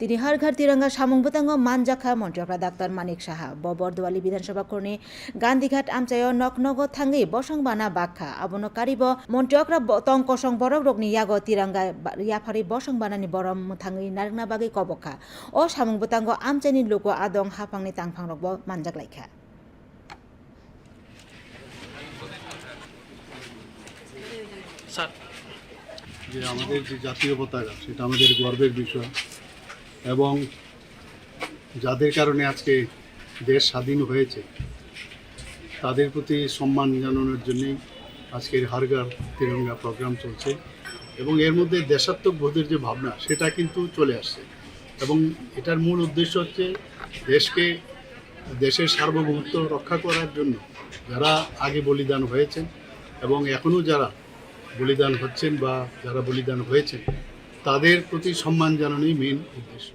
তিনি হর ঘর তিরঙ্গা সামুং বুতাঙ্গ মানজাখা মন্ত্রপ্রা ডাক্তার মানিক সাহা ব বরদোয়ালি বিধানসভা কর্মী গান্ধীঘাট আমচায় নকনগ থাঙ্গি বসং বানা বাক্ষা আবন কারিব মন্ত্রীকরা তং কসং বরক রগ্নি ইয়াগ তিরঙ্গা ইয়াফারি বসং বানানি বরম থাঙ্গি নারংনা বাগে কবখা ও সামুং বুতাঙ্গ আমচাইনি লোক আদং হাফাংনি তাংফাং রকব মানজাকলাইখা স্যার। যে আমাদের যে জাতীয় পতাকা সেটা আমাদের গর্বের বিষয়। এবং যাদের কারণে আজকে দেশ স্বাধীন হয়েছে, তাদের প্রতি সম্মান জানানোর জন্যেই আজকের হারগার তিরঙ্গা প্রোগ্রাম চলছে এবং এর মধ্যে দেশাত্মক বোধের যে ভাবনা, সেটা কিন্তু চলে আসছে। এবং এটার মূল উদ্দেশ্য হচ্ছে দেশকে, দেশের সার্বভৌমত্ব রক্ষা করার জন্য যারা আগে বলিদান হয়েছেন এবং এখনও যারা বলিদান হচ্ছেন বা যারা বলিদান হয়েছেন, তাদের প্রতি সম্মান জানানোই মেন উদ্দেশ্য।